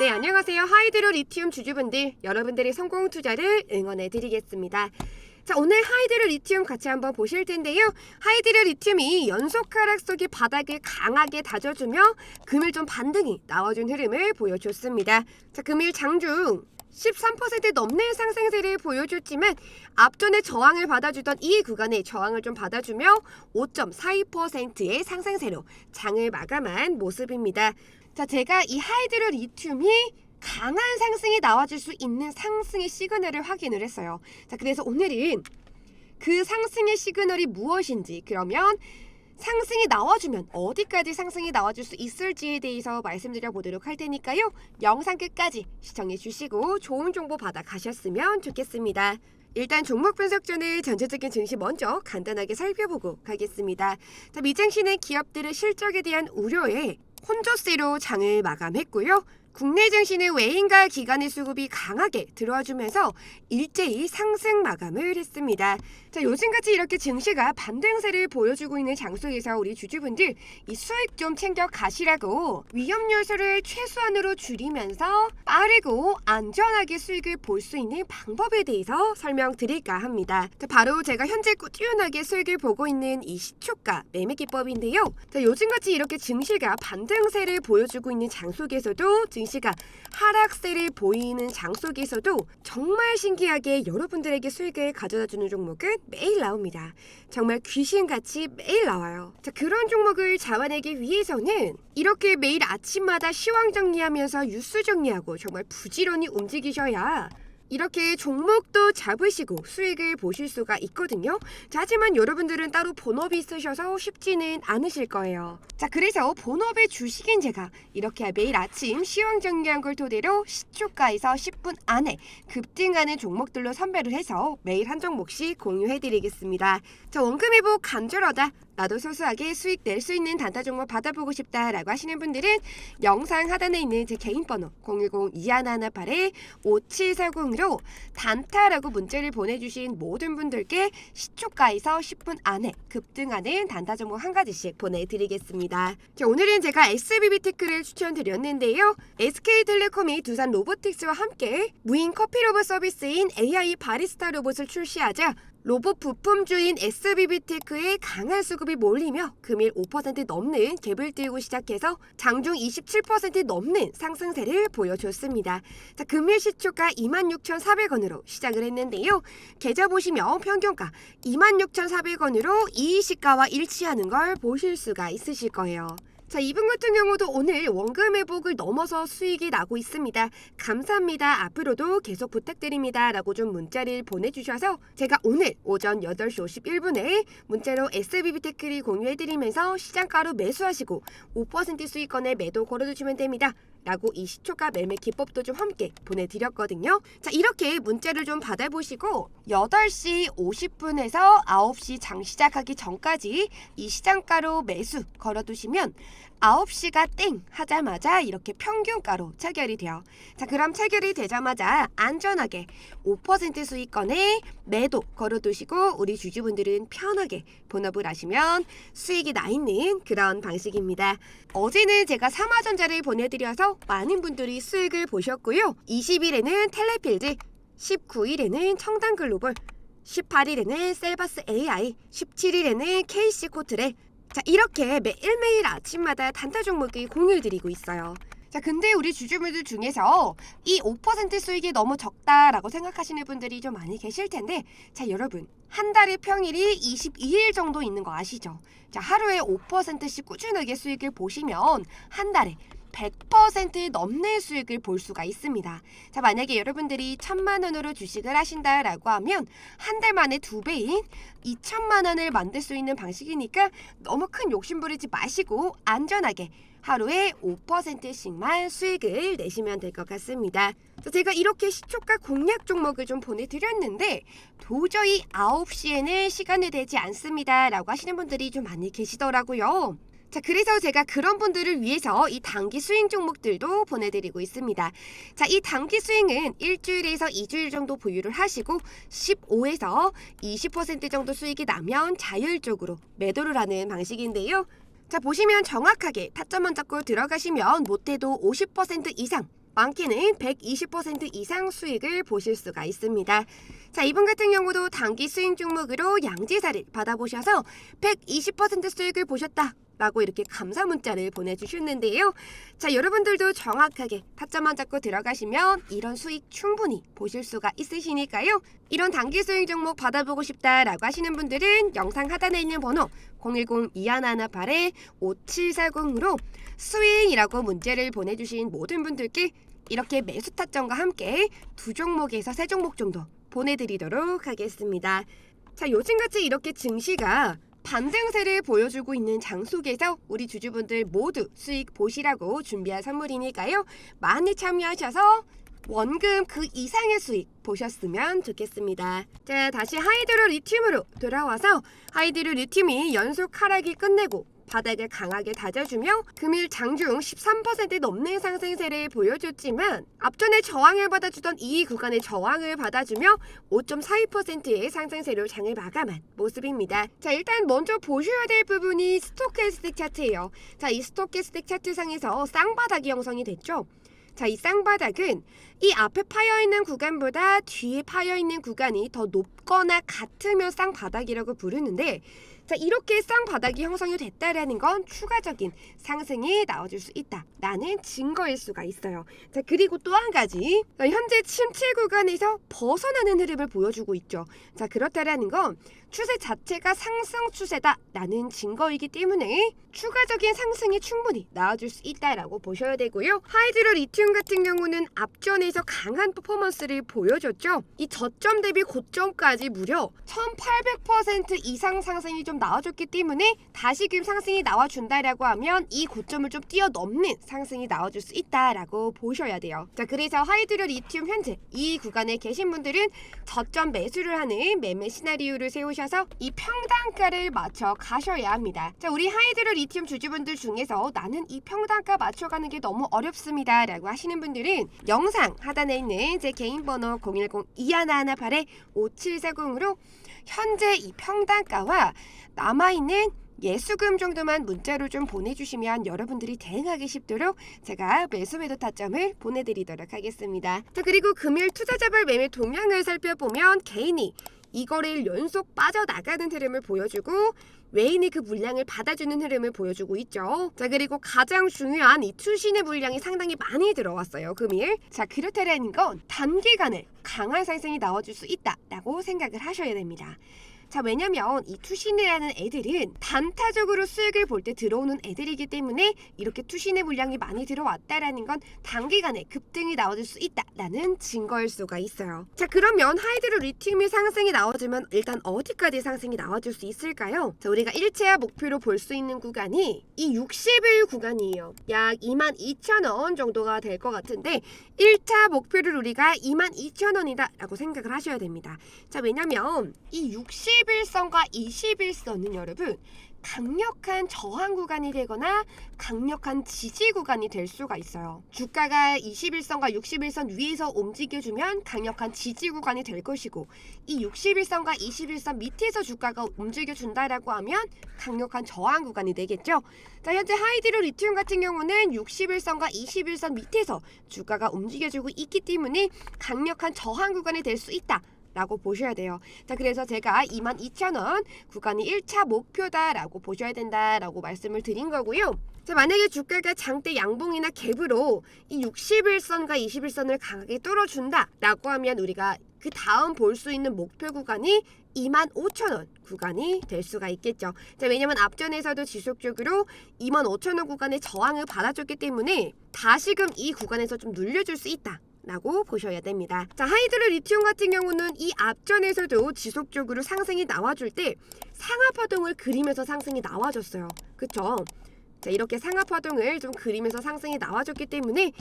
네, 안녕하세요. 하이드로 리튬 주주분들, 여러분들의 성공 투자를 응원해 드리겠습니다. 자, 오늘 하이드로 리튬 같이 한번 보실 텐데요. 하이드로 리튬이 연속 하락 속의 바닥을 강하게 다져주며 금일 좀 반등이 나와준 흐름을 보여줬습니다. 자, 금일 장중 13% 넘는 상승세를 보여줬지만 앞전에 저항을 받아주던 이 구간에 저항을 좀 받아주며 5.42%의 상승세로 장을 마감한 모습입니다. 자, 제가 이 하이드로 리튬이 강한 상승이 나와줄 수 있는 상승의 시그널을 확인을 했어요. 자, 그래서 오늘은 그 상승의 시그널이 무엇인지 그러면 상승이 나와주면 어디까지 상승이 나와줄 수 있을지에 대해서 말씀드려 보도록 할 테니까요. 영상 끝까지 시청해 주시고 좋은 정보 받아 가셨으면 좋겠습니다. 일단 종목 분석 전에 전체적인 증시 먼저 간단하게 살펴보고 가겠습니다. 자, 미증시는 기업들의 실적에 대한 우려에 혼조세로 장을 마감했고요. 국내 증시는 외인과 기관의 수급이 강하게 들어와주면서 일제히 상승 마감을 했습니다. 자, 요즘같이 이렇게 증시가 반등세를 보여주고 있는 장소에서 우리 주주분들 이 수익 좀 챙겨 가시라고 위험 요소를 최소한으로 줄이면서 빠르고 안전하게 수익을 볼 수 있는 방법에 대해서 설명드릴까 합니다. 자, 바로 제가 현재 꾸준하게 수익을 보고 있는 이 시초가 매매 기법인데요. 자, 요즘같이 이렇게 증시가 반등세를 보여주고 있는 장속에서도 증 시가 하락세를 보이는 장 속에서도 정말 신기하게 여러분들에게 수익을 가져다 주는 종목은 매일 나옵니다. 정말 귀신같이 매일 나와요. 자, 그런 종목을 잡아내기 위해서는 이렇게 매일 아침마다 시황 정리하면서 뉴스 정리하고 정말 부지런히 움직이셔야 이렇게 종목도 잡으시고 수익을 보실 수가 있거든요. 자, 하지만 여러분들은 따로 본업이 있으셔서 쉽지는 않으실 거예요. 자, 그래서 본업의 주식인 제가 이렇게 매일 아침 시황 정리한 걸 토대로 시초가에서 10분 안에 급등하는 종목들로 선별을 해서 매일 한 종목씩 공유해드리겠습니다. 자, 원금 회복 간절하다. 나도 소소하게 수익 낼 수 있는 단타 종목 받아보고 싶다라고 하시는 분들은 영상 하단에 있는 제 개인 번호 010-2118-5740으로 단타라고 문자를 보내주신 모든 분들께 시초가에서 10분 안에 급등하는 단타 종목 한 가지씩 보내드리겠습니다. 자, 오늘은 제가 SBB테크를 추천드렸는데요. SK텔레콤이 두산 로보틱스와 함께 무인 커피 로봇 서비스인 AI 바리스타 로봇을 출시하자 로봇 부품주인 SBB테크의 강한 수급이 몰리며 금일 5% 넘는 갭을 띄우고 시작해서 장중 27% 넘는 상승세를 보여줬습니다. 자, 금일 시초가 26,400원으로 시작을 했는데요. 계좌 보시면 평균가 26,400원으로 이 시가와 일치하는 걸 보실 수가 있으실 거예요. 자, 이분 같은 경우도 오늘 원금 회복을 넘어서 수익이 나고 있습니다. 감사합니다. 앞으로도 계속 부탁드립니다. 라고 좀 문자를 보내주셔서 제가 오늘 오전 8시 51분에 문자로 SBB테크를 공유해드리면서 시장가로 매수하시고 5% 수익권에 매도 걸어두시면 됩니다. 라고 이 시초가 매매 기법도 좀 함께 보내드렸거든요. 자, 이렇게 문자를 좀 받아보시고 8시 50분에서 9시 장 시작하기 전까지 이 시장가로 매수 걸어두시면 9시가 땡 하자마자 이렇게 평균가로 체결이 돼요. 자, 그럼 체결이 되자마자 안전하게 5% 수익권에 매도 걸어두시고 우리 주주분들은 편하게 본업을 하시면 수익이 나 있는 그런 방식입니다. 어제는 제가 삼화전자를 보내드려서 많은 분들이 수익을 보셨고요. 20일에는 텔레필드, 19일에는 청담글로벌, 18일에는 셀바스 AI, 17일에는 KC 코트레. 자, 이렇게 매일매일 아침마다 단타 종목이 공유드리고 있어요. 자, 근데 우리 주주분들 중에서 이 5% 수익이 너무 적다라고 생각하시는 분들이 좀 많이 계실 텐데, 자, 여러분. 한 달의 평일이 22일 정도 있는 거 아시죠? 자, 하루에 5%씩 꾸준하게 수익을 보시면 한 달에 100% 넘는 수익을 볼 수가 있습니다. 자, 만약에 여러분들이 천만 원으로 주식을 하신다라고 하면 한 달 만에 두 배인 2천만 원을 만들 수 있는 방식이니까 너무 큰 욕심 부리지 마시고 안전하게 하루에 5%씩만 수익을 내시면 될 것 같습니다. 자, 제가 이렇게 시초가 공략 종목을 좀 보내드렸는데 도저히 9시에는 시간이 되지 않습니다. 라고 하시는 분들이 좀 많이 계시더라고요. 자, 그래서 제가 그런 분들을 위해서 이 단기 스윙 종목들도 보내드리고 있습니다. 자, 이 단기 스윙은 일주일에서 2주일 정도 보유를 하시고 15에서 20% 정도 수익이 나면 자율적으로 매도를 하는 방식인데요. 자, 보시면 정확하게 타점만 잡고 들어가시면 못해도 50% 이상 많게는 120% 이상 수익을 보실 수가 있습니다. 자, 이분 같은 경우도 단기 수익 종목으로 양지사를 받아보셔서 120% 수익을 보셨다. 라고 이렇게 감사 문자를 보내주셨는데요. 자, 여러분들도 정확하게 타점만 잡고 들어가시면 이런 수익 충분히 보실 수가 있으시니까요. 이런 단기 수익 종목 받아보고 싶다라고 하시는 분들은 영상 하단에 있는 번호 010-2118-5740으로 수익이라고 문제를 보내주신 모든 분들께 이렇게 매수 타점과 함께 두 종목에서 세 종목 정도 보내드리도록 하겠습니다. 자, 요즘같이 이렇게 증시가 반등세를 보여주고 있는 장속에서 우리 주주분들 모두 수익 보시라고 준비한 선물이니까요. 많이 참여하셔서 원금 그 이상의 수익 보셨으면 좋겠습니다. 자, 다시 하이드로 리튬으로 돌아와서 하이드로 리튬이 연속 하락이 끝내고 바닥을 강하게 다져주며 금일 장중 13% 넘는 상승세를 보여줬지만 앞전에 저항을 받아주던 이 구간의 저항을 받아주며 5.42%의 상승세로 장을 마감한 모습입니다. 자 일단 먼저 보셔야 될 부분이 스토캐스틱 차트예요. 자 이 스토캐스틱 차트상에서 쌍바닥이 형성이 됐죠. 자, 이 쌍바닥은 이 앞에 파여 있는 구간보다 뒤에 파여 있는 구간이 더 높거나 같으면 쌍바닥이라고 부르는데 자, 이렇게 쌍바닥이 형성이 됐다라는 건 추가적인 상승이 나와줄 수 있다라는 증거일 수가 있어요. 자, 그리고 또 한 가지. 자, 현재 침체 구간에서 벗어나는 흐름을 보여주고 있죠. 자, 그렇다라는 건 추세 자체가 상승 추세다라는 증거이기 때문에 추가적인 상승이 충분히 나와줄 수 있다라고 보셔야 되고요. 하이드로 리튬 같은 경우는 앞전에서 강한 퍼포먼스를 보여줬죠. 이 저점 대비 고점까지 무려 1,800% 이상 상승이 좀 나와줬기 때문에 다시금 상승이 나와준다라고 하면 이 고점을 좀 뛰어넘는 상승이 나와줄 수 있다라고 보셔야 돼요. 자, 그래서 하이드로 리튬 현재 이 구간에 계신 분들은 저점 매수를 하는 매매 시나리오를 세우셔서 이 평단가를 맞춰 가셔야 합니다. 자, 우리 하이드로 리튬 주주분들 중에서 나는 이 평단가 맞춰가는 게 너무 어렵습니다. 라고 하시는 분들은 영상 하단에 있는 제 개인 번호 010-2118-5740으로 현재 이 평단가와 남아있는 예수금 정도만 문자로 좀 보내주시면 여러분들이 대응하기 쉽도록 제가 매수 매도 타점을 보내드리도록 하겠습니다. 자 그리고 금일 투자자별 매매 동향을 살펴보면 개인이 이거를 연속 빠져나가는 흐름을 보여주고 외인이 그 물량을 받아주는 흐름을 보여주고 있죠. 자 그리고 가장 중요한 이 투신의 물량이 상당히 많이 들어왔어요. 금일. 자 그렇다라는 건 단기간에 강한 상승이 나와줄 수 있다라고 생각을 하셔야 됩니다. 자 왜냐면 이 투신이라는 애들은 단타적으로 수익을 볼 때 들어오는 애들이기 때문에 이렇게 투신의 물량이 많이 들어왔다라는 건 단기간에 급등이 나와줄 수 있다라는 증거일 수가 있어요. 자 그러면 하이드로 리튬이 상승이 나와주면 일단 어디까지 상승이 나와줄 수 있을까요? 자 우리가 일체화 목표로 볼 수 있는 구간이 이 60일 구간이에요. 약 22,000원 정도가 될 것 같은데 1차 목표를 우리가 22,000원이다라고 생각을 하셔야 됩니다. 자 왜냐면 이 60 일선과 21선은 여러분 강력한 저항 구간이 되거나 강력한 지지 구간이 될 수가 있어요. 주가가 21선과 61선 위에서 움직여주면 강력한 지지 구간이 될 것이고 이 61선과 21선 밑에서 주가가 움직여준다라고 하면 강력한 저항 구간이 되겠죠. 자 현재 하이드로 리튬 같은 경우는 61선과 21선 밑에서 주가가 움직여주고 있기 때문에 강력한 저항 구간이 될 수 있다. 라고 보셔야 돼요. 자, 그래서 제가 22,000원 구간이 1차 목표다라고 보셔야 된다라고 말씀을 드린 거고요. 자, 만약에 주가가 장대 양봉이나 갭으로 이 61선과 21선을 강하게 뚫어준다라고 하면 우리가 그 다음 볼 수 있는 목표 구간이 25,000원 구간이 될 수가 있겠죠. 자, 왜냐면 앞전에서도 지속적으로 25,000원 구간의 저항을 받아줬기 때문에 다시금 이 구간에서 좀 눌려줄 수 있다. 라고 보셔야 됩니다. 자, 하이드로 리튬 같은 경우는 이 앞전에서도 지속적으로 상승이 나와줄 때 상하파동을 그리면서 상승이 나와줬어요. 그쵸? 자, 이렇게 상하파동을 좀 그리면서 상승이 나와줬기 때문에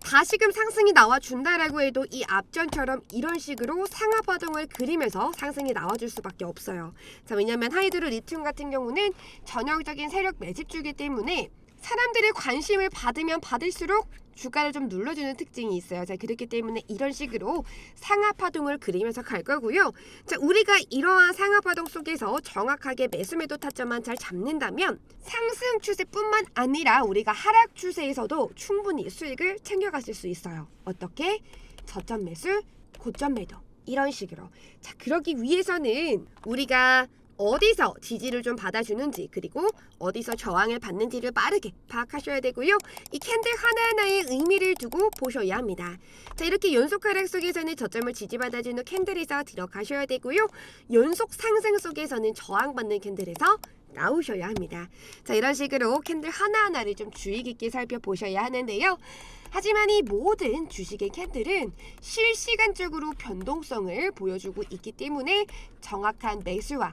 다시금 상승이 나와준다라고 해도 이 앞전처럼 이런 식으로 상하파동을 그리면서 상승이 나와줄 수밖에 없어요. 자, 왜냐면 하이드로 리튬 같은 경우는 전형적인 세력 매집주기 때문에 사람들의 관심을 받으면 받을수록 주가를 좀 눌러주는 특징이 있어요. 자, 그렇기 때문에 이런 식으로 상하 파동을 그리면서 갈 거고요. 자, 우리가 이러한 상하 파동 속에서 정확하게 매수 매도 타점만 잘 잡는다면 상승 추세뿐만 아니라 우리가 하락 추세에서도 충분히 수익을 챙겨가실 수 있어요. 어떻게? 저점 매수, 고점 매도. 이런 식으로. 자, 그러기 위해서는 우리가 어디서 지지를 좀 받아주는지 그리고 어디서 저항을 받는지를 빠르게 파악하셔야 되고요. 이 캔들 하나하나에 의미를 두고 보셔야 합니다. 자 이렇게 연속 하락 속에서는 저점을 지지받아주는 캔들에서 들어가셔야 되고요. 연속 상승 속에서는 저항받는 캔들에서 나오셔야 합니다. 자 이런 식으로 캔들 하나하나를 좀 주의 깊게 살펴보셔야 하는데요. 하지만 이 모든 주식의 캔들은 실시간적으로 변동성을 보여주고 있기 때문에 정확한 매수와